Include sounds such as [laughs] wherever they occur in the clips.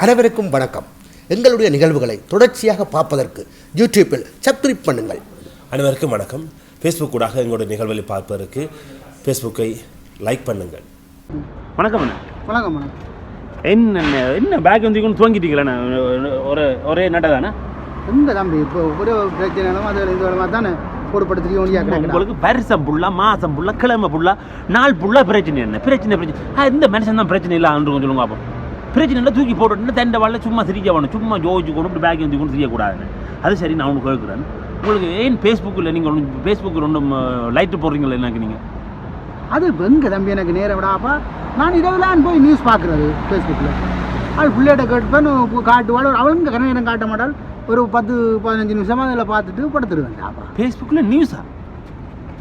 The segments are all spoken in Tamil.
அனைவருக்கும் வணக்கம். எங்களுடைய நிகழ்வுகளை தொடர்ச்சியாக பார்ப்பதற்கு யூடியூப்பில் சப்ஸ்கிரைப் பண்ணுங்கள். அனைவருக்கும் வணக்கம். ஃபேஸ்புக் ஊடாக எங்களுடைய நிகழ்வுகளை பார்ப்பதற்கு ஃபேஸ்புக்கை லைக் பண்ணுங்கள். வணக்கம் அண்ணா. வணக்கம் மேடம் என்ன என்ன பேக் வந்து கொண்டு துவங்கிட்டீங்களா ஒரு ஒரே நட்டதானே? எங்க தம்பி? இப்போ ஒரு பிரச்சனைகளும் அது இந்த வேலை தானே? போடுபடுத்தி ஒழியா கிடக்கிறா உங்களுக்கு வருஷம் புள்ளா மாசம் புள்ளா கிழமை புள்ளா நாள் புள்ளா பிரச்சனை என்ன? பிரச்சனை பிரச்சனை. ஆ, இந்த மனுஷன் தான் பிரச்சனை இல்லை அன்று சொல்லுங்க அப்போ பிரச்சனை இல்லை தூக்கி போட்டு தெண்டை வாழ சும்மா சிரிக்க வேணும் சும்மா ஜோதிச்சு கொண்டு இப்படி பேக் வந்து கொண்டு தெரியக்கூடாதுன்னு அது சரி நான் உனக்கு கேட்குறேன் உங்களுக்கு ஏன் ஃபேஸ்புக்கில் நீங்கள் ஒன்று ஃபேஸ்புக்கில் ஒன்றும் லைட்டு போடுறீங்களா எனக்கு நீங்கள் அது எங்க தம்பி எனக்கு நேரம் விடாப்பா நான் இரவுலான் போய் நியூஸ் பார்க்குறது ஃபேஸ்புக்கில் அது பிள்ளைகிட்ட கேட்டுப்பேன் காட்டுவாள் அவங்க கண்ண நேரம் காட்ட மாட்டாள். ஒரு பத்து பதினஞ்சு நிமிஷமா அதில் பார்த்துட்டு படுத்துருவேன் அப்பா. ஃபேஸ்புக்கில் நியூஸா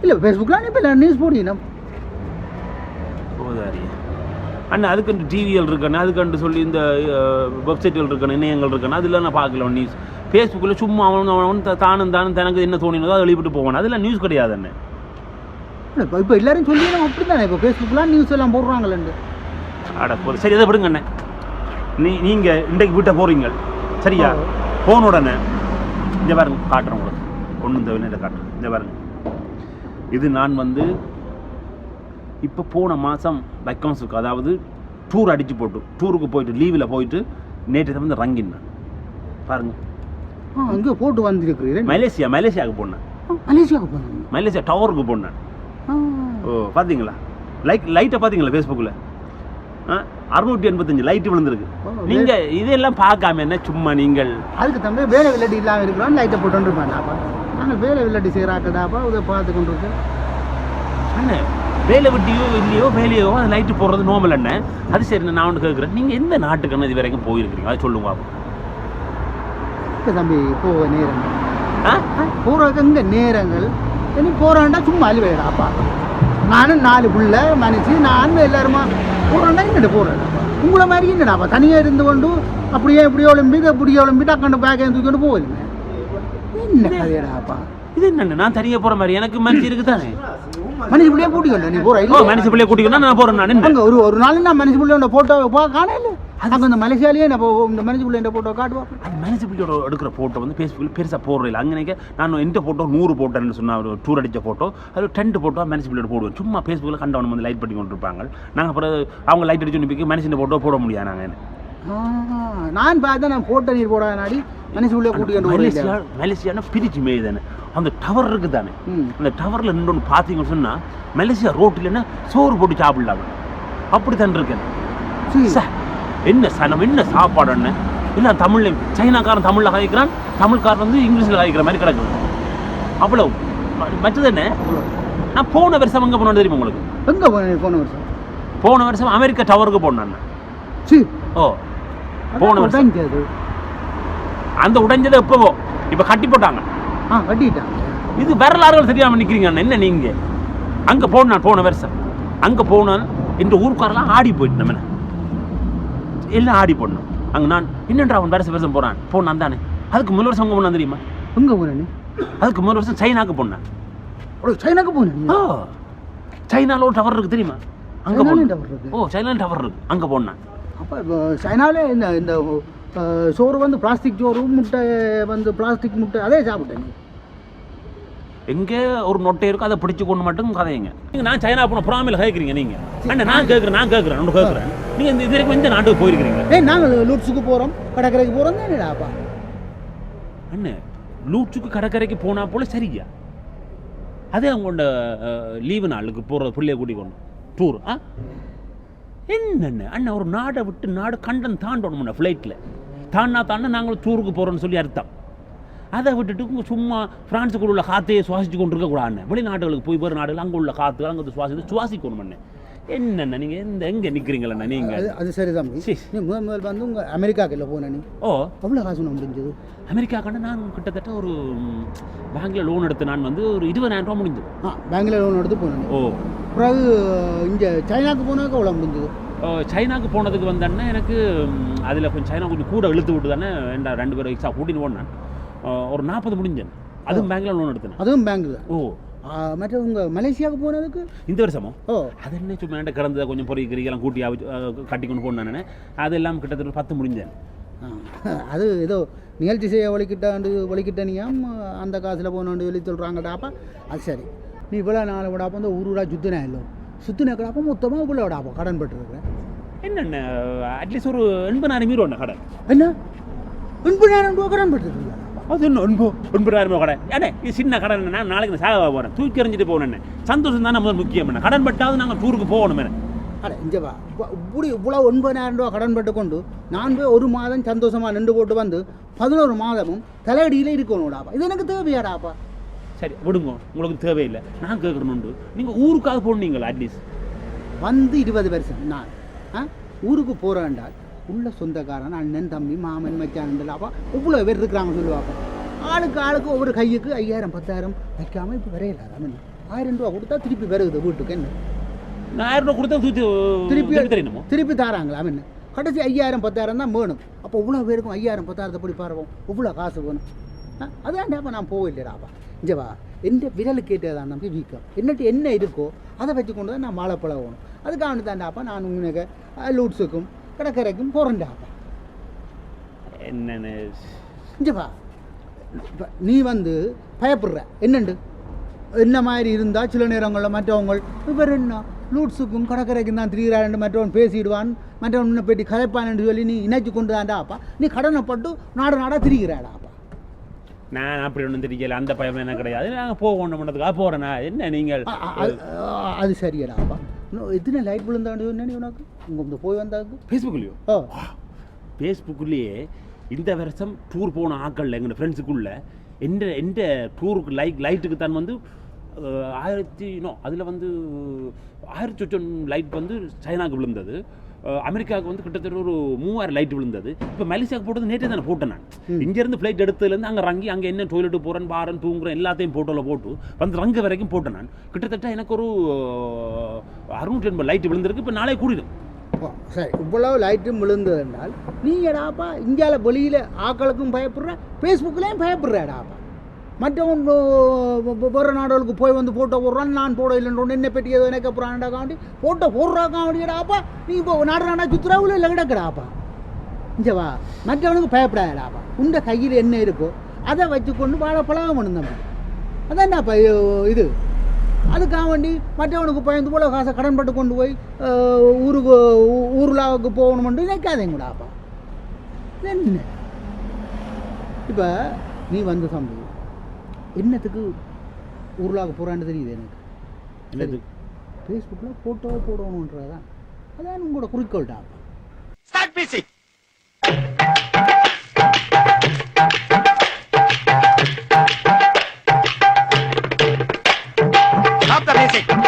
இல்லை ஃபேஸ்புக்கில் இப்போ நியூஸ் போடுவீங்க போதாரி அண்ணா அதுக்கு டிவிஎல் இருக்கணும் அதுக்கு சொல்லி இந்த வெப்சைட்டுகள் இருக்கணும் இணையங்கள் இருக்கணும் அதில் நான் பார்க்கல நியூஸ் ஃபேஸ்புக்கில் சும்மா அவன் அவன் தானும் தானும் தனக்கு என்ன தோணினதோ அதை எழுப்பிட்டு போவான். அதில் நியூஸ் கிடையாது இல்லை இப்போ இப்போ எல்லாரும் சொல்லி அப்படி தானே இப்போ ஃபேஸ்புக்கெலாம் நியூஸ் எல்லாம் போடுறாங்களேண்டு அட போடு. சரி அதை விடுங்க அண்ணே. நீ நீங்கள் இன்றைக்கு வீட்டை போகிறீங்க சரியா? போன உடனே இந்த பாருங்க காட்டுறேன் உங்களுக்கு. ஒன்றும் தேவை இதை காட்டுறேன். இந்த பாருங்க. இது நான் வந்து இப்போ போன மாதம் வைக்கம்ஸுக்கு அதாவது டூர் அடித்து போட்டு டூருக்கு போயிட்டு லீவில் போயிட்டு நேற்று வந்து ரங்கின் பாருங்க. அங்கே போட்டு வந்திருக்கிறீர்கள் மலேசியா மலேசியாவுக்கு போனேன். மலேசியாவுக்கு போனாங்க? மலேசியா டவருக்கு போனேன். ஓ பார்த்தீங்களா லைட் லைட்டை பார்த்தீங்களா ஃபேஸ்புக்கில் அறுநூற்றி எண்பத்தஞ்சு லைட்டு விழுந்திருக்கு. ஓ, நீங்கள் இதெல்லாம் பார்க்காம என்ன சும்மா நீங்கள்? அதுக்கு தம்பி வேலை வில்லடி இல்லாமல் இருக்கிறோம் லைட்டை போட்டு நாங்கள் வேலை வில்லடி செய்கிறாக்கடாப்பா இதை பார்த்து கொண்டு இருக்கேன் வேலை விட்டியோ இல்லையோ வேலையோ அது லைட்டு போடுறது நோமல் அண்ணன் அது சரி நான் ஒன்று கேட்குறேன் நீங்கள் எந்த நாட்டுக்கு இது வரைக்கும் போயிருக்கிறீங்க அதை சொல்லுங்க. இப்போ தம்பி போக போகிறதுக்கு இங்கே நேரங்கள். இனி போகிறான்டா சும்மா அழிவேடாப்பா நானும் நாலு புள்ள மனுச்சு நான் எல்லாருமா. போகிறான்டா என்னடா போகிறேன் உங்களை மாதிரி என்னடாப்பா தனியாக இருந்து கொண்டு அப்படியே இப்படியே ஒலிம்பிக் அப்படியே ஒலிம்பிக் அக்கண்டு பேக்கை தூக்கிட்டு போகுதுங்க. என்ன கதையடாப்பா இது என்னண்ணே நான் தனியாக போகிற மாதிரி. எனக்கு மனுஷன் இருக்கு தானே மனுஷ பிள்ளையே கூட்டிக்கொள்ள நீ போகிற ஓ மனுஷன் பிள்ளைய கூட்டிக்கணும் நான் போகிறேன் நான் அங்க ஒரு ஒரு நாள் நான் மனுஷ பிள்ளையோட போட்டோ பா காணல அங்க இந்த மலேசியாலேயே நான் இந்த மனுஷ பிள்ளையோட போட்டோ காட்டுவா? அது மனுஷன் பிள்ளையோட எடுக்கிற ஃபோட்டோ வந்து ஃபேஸ்புக்கில் பெருசாக போடுறதில்ல அங்கே நான் எந்த ஃபோட்டோ நூறு போட்டேன்னு சொன்ன ஒரு டூர் அடித்த ஃபோட்டோ அது டென்ட் ஃபோட்டோ மனுஷன் பிள்ளையோட போடுவேன். சும்மா ஃபேஸ்புக்கில் கண்டவன் வந்து லைட் பண்ணி கொண்டு இருப்பாங்க நாங்கள் அப்புறம் அவங்க லைட் அடிச்சு நிற்பிக்க மனுஷன் ஃபோட்டோ போட முடியாது நாங்கள் நான் பார்த்தா நான் போட்டோ நீர் போடாத நாடி மனுஷ பிள்ளைய கூட்டிக்கிட்டு மலேசியா மலேசியானா பிரிச்சு மேய் தானே அந்த டவர் இருக்குது தானே. அந்த டவரில் நின்று பார்த்தீங்கன்னு சொன்னால் மலேசியா ரோட்டில் சோறு போட்டு சாப்பிடலாம் அப்படி தான் இருக்கேன். சரி. என்ன என்ன சாப்பாடு என்ன இல்லை தமிழ்ல சைனாக்காரன் தமிழில் காய்க்கிறான் தமிழ்காரன் வந்து இங்கிலீஷில் காய்க்கிற மாதிரி கிடக்குது அவ்வளோ மற்றது என்ன? நான் போன வருஷம் எங்கே போனோன்னு தெரியுமா உங்களுக்கு? எங்க போன போன வருஷம்? போன வருஷம் அமெரிக்கா டவருக்கு போனேன். சரி ஓ போன வருஷம். அந்த உடைஞ்சதை எப்போவோ? இப்போ கட்டி போட்டாங்க. ஆ கட்டிட்டான் இது வரலாறுகள் தெரியாம நிக்கிறீங்க அண்ணா. என்ன நீங்க? அங்க போனான் போன வருஷம். அங்க போனான் இந்த ஊருக்காரெல்லாம் ஆடி போயிட்டு நம்ம எல்லாம் ஆடி போடணும். அங்க நான் என்னன்றா அவன் வருஷம் வருஷம் போறான்? போனான் தானே. அதுக்கு முதல் வருஷம் அங்க போனான் தெரியுமா? எங்க நீ? அதுக்கு முதல் வருஷம் சைனாக்கு போனான் சைனாக்கு போன நீ? ஓ சைனால ஒரு டவர் இருக்கு தெரியுமா? அங்க போனான். இருக்கு? ஓ சைனால டவர் இருக்கு. அங்க போனான் அப்போ சைனாவிலே இந்த இந்த சோறு வந்து பிளாஸ்டிக் சோறு முட்டை வந்து பிளாஸ்டிக் முட்டை அதே சாப்பிட்டேன் எங்க ஒரு நொட்டை இருக்கும் அதை பிடிச்சு கொண்டு மட்டும் கதையுங்க நீங்க நான் சைனா போன புறாமையில் கேட்குறீங்க நீங்க. அண்ணா நான் கேட்குறேன் நான் கேட்குறேன் ஒன்று கேட்குறேன் நீங்க இந்த இது வரைக்கும் எந்த நாட்டுக்கு போயிருக்கிறீங்க? ஏய் நாங்கள் லூட்ஸுக்கு போகிறோம் கடற்கரைக்கு போகிறோம் தான் என்னடாப்பா அண்ணே லூச்சுக்கு கடற்கரைக்கு போனா போல சரியா? அதே அவங்களோட லீவு நாளுக்கு போகிற பிள்ளைய கூட்டிக் கொண்டு. டூர் ஆ? என்னண்ணே அண்ணா ஒரு நாடை விட்டு நாடு கண்டன் தாண்டணும் ஃப்ளைட்டில் தாண்டா தாண்டா நாங்களும் டூருக்கு போகிறோம்னு சொல்லி அர்த்தம். அதை விட்டுட்டு சும்மா பிரான்ஸுக்குள்ள உள்ள காற்றையே சுவாசிச்சு கொண்டு இருக்கக்கூடாது வெளிநாடுகளுக்கு போய் வேறு நாடுகள் அங்கே உள்ள காற்று அங்கே சுவாசித்து சுவாசிக்கணும் அண்ணே என்னண்ணே நீங்கள் எந்த எங்கே நிற்கிறீங்களண்ணா நீங்கள் அது சரி தம்பி. நீ முதல் முதல் வந்து உங்கள் அமெரிக்காக்கு இல்லை போன நீ? ஓ. எவ்வளோ காசு நான் முடிஞ்சது அமெரிக்கா கண்டு நான் கிட்டத்தட்ட ஒரு ம், பேங்க்ல லோன் எடுத்து நான் வந்து ஒரு இருபதாயிரம் ரூபா முடிஞ்சது. ஆ பேங்கில் லோன் எடுத்து போனேன் ஓ. பிறகு இங்கே சைனாக்கு போனதுக்கு எவ்வளோ முடிஞ்சது? ஓ, சைனாக்கு போனதுக்கு வந்தேன்னா எனக்கு அதில் கொஞ்சம் சைனா கொஞ்சம் கூட இழுத்து விட்டு தானே ரெண்டா ரெண்டு பேரும் எக்ஸ்ட்ரா கூட்டின்னு போனேன் ஒரு நாற்பது முடிஞ்சேன். அதுவும் பேங்க்ல லோன் எடுத்தேன் அதுவும் பேங்க் தான் ஓ மற்ற உங்கள் மலேசியாவுக்கு போனதுக்கு? இந்த வருஷமோ? ஓ. அது என்ன சும்மா கிடந்ததை கொஞ்சம் பொறி கிரிக்கெல்லாம் கூட்டி கட்டி கொண்டு போனேன் நான். அதெல்லாம் கிட்டத்தட்ட பத்து முடிஞ்சேன். [laughs] அது ஏதோ நிகழ்ச்சி செய்ய ஒழிக்கிட்டாண்டு ஒழிக்கிட்டனியாம் அந்த காசில் போனோண்டு சொல்லி சொல்கிறாங்கடாப்பா அது சரி. நீ இவ்வளோ நாள் விடாப்ப இந்த ஊர் ஊரா சுத்தினா இல்லை. சுத்தினக்கடாப்பா மொத்தமாக இவ்வளோ விடாப்பா கடன் பட்டுருக்குறேன் என்னென்ன அட்லீஸ்ட் ஒரு எண்பதாயிரம் மீறி ஒன்று கடை என்ன? எண்பதாயிரம் ரூபா கடன் பட்டுருக்குங்களா அது என்ன ஒன்போ ஒன்பதாயிரம் ரூபாய் கடை ஏனே இது சின்ன கடன் நான் நாளைக்கு நான் சாக போகிறேன் தூக்கி எறிஞ்சிட்டு போகணும் சந்தோஷம் தானே முதல் முக்கியம் என்ன? கடன் பட்டாவது நாங்கள் டூருக்கு போகணும் என்ன? அட இங்கே வா. இப்ப இப்படி இவ்வளோ ஒன்பதாயிரம் ரூபா கடன் பட்டு கொண்டு நான் போய் ஒரு மாதம் சந்தோஷமாக நின்று போட்டு வந்து பதினோரு மாதமும் தலையடியில் இருக்கணும்டாப்பா. இது எனக்கு தேவையாடாப்பா? சரி விடுங்க. உங்களுக்கு தேவையில்லை. நான் கேட்கணுண்டு நீங்கள் ஊருக்காக போனீங்களா அட்லீஸ்ட் வந்து இருபது வருஷம் நான். ஆ? ஊருக்கு போகிறேன்டால் உள்ள சொந்தக்காரன் அண்ணன் தம்பி மாமன் மச்சான்டாப்பா இவ்வளோ பேர் இருக்கிறாங்க சொல்லுவாப்பா. ஆளுக்கு ஆளுக்கு ஒவ்வொரு கையுக்கு ஐயாயிரம் பத்தாயிரம் வைக்காமல் இப்போ வரையில ஆயிரம் ரூபா கொடுத்தா திருப்பி வருகுது வீட்டுக்கு என்ன? நான் ஆயிரம் ரூபாய் கொடுத்தா தூக்கி திருப்பி திருப்பி தெரியணுமோ திருப்பி தாராங்களா அவன் கடைசி ஐயாயிரம் பத்தாயிரம் தான் வேணும். அப்போ இவ்வளோ பேருக்கும் ஐயாயிரம் பத்தாயிரத்தை படி பாருவோம்? இவ்வளோ காசு வேணும். ஆ, அதான்டாப்பா நான் போகலைடாப்பா இங்கே வா. எந்த விரலுக்கு கேட்டதான் நம்பி வீக்கம். என்னட்டு என்ன இருக்கோ அதை வச்சு கொண்டு தான் நான் மாலை பழகணும் அதுக்காக தாண்டாப்பா நான் உங்களுக்கு லூட்ஸுக்கும் கடற்கரைக்கும் போகிறேன்டாப்பா என்னென்ன? இப்ப நீ வந்து பயப்படுற. என்னண்டு? என்ன மாதிரி இருந்தால் சில நேரங்களில் மற்றவங்க இவர் என்ன லூட்ஸுக்கும் கடற்கரைக்கும் தான் திரிகிறாரு மற்றவன் பேசிடுவான் மற்றவன் இன்னும் போயிட்டு கதைப்பான்னு சொல்லி நீ இணைச்சு கொண்டு தாண்டாப்பா நீ கடனை பட்டு நாடு நாடாக திரிகிறாடாப்பா நான் அப்படி ஒன்றும் தெரியல அந்த பயம் என்ன கிடையாது. நாங்கள் போகணும் பண்ணதுக்காக போகிறேண்ணா என்ன நீங்கள்? அது சரியடாப்பா இன்னும் எத்தனை லைட் விழுந்தாண்டு என்ன உனக்கு? உங்க இந்த போய் வந்தாக்கு? ஃபேஸ்புக்லேயோ ஓ ஃபேஸ்புக்குள்ளேயே இந்த வருஷம் டூர் போன ஆட்கள் எங்கள் ஃப்ரெண்ட்ஸுக்குள்ள எந்த எந்த டூருக்கு லைக் லைட்டுக்கு தான் வந்து ஆயிரத்தி நோ அதில் வந்து ஆயிரத்தி லைட் வந்து சைனாக்கு விழுந்தது. அமெரிக்காவுக்கு வந்து கிட்டத்தட்ட ஒரு மூவாயிரம் லைட் விழுந்தது. இப்போ மலேசியாவுக்கு போட்டது நேற்றே தானே போட்டேன் நான். இங்கேருந்து ஃப்ளைட் எடுத்ததுலேருந்து அங்கே ரங்கி அங்கே என்ன டொய்லெட்டு போகிறேன் பாரன் தூங்குறேன் எல்லாத்தையும் போட்டோவில் போட்டு வந்து ரங்க வரைக்கும் போட்டேன் நான். கிட்டத்தட்ட எனக்கு ஒரு அறுநூற்றி எண்பது லைட் விழுந்திருக்கு இப்போ நாளே கூடிடும் சரி இவ்வளவு லைட்டும் விழுந்தது என்றால் நீங்கடாப்பா இந்தியாவில் வெளியில் ஆக்களுக்கும் பயப்படுற ஃபேஸ்புக்லேயும் பயப்படுறாடாப்பா. மற்றவன் வேறு நாடுகளுக்கு போய் வந்து போட்டோ போடுறான் நான் போட இல்லைன்றோம் என்ன பற்றி ஏதோ எனக்கு அப்புறம் காண்டி போட்டோ போடுறாக்கா அப்பா நீ இப்போ நாடு நாடா சுற்றுறாவில் இல்லை கிடக்குறாப்பா இஞ்சவா மற்றவனுக்கு பயப்படாதாப்பா உண்ட கையில் என்ன இருக்கோ அதை வச்சுக்கொண்டு வாழ பழகம் அது என்னப்பா இது அதுக்காக வேண்டி மற்றவனுக்கு பயந்து போல காசை கடன் பட்டு கொண்டு போய் ஊருக்கு ஊ- போகணுமென்று நினைக்காதேங்கடாப்பா என்ன? இப்போ நீ வந்து சம்பளம் என்னத்துக்கு ஊர்லாவுக்கு போகிறான்னு தெரியுது எனக்கு. என்னது? ஃபேஸ்புக்கில் ஃபோட்டோ போடணுன்றதான் அதான் உங்களோட குறிக்கோள்டாப்பா Start music. Stop the music.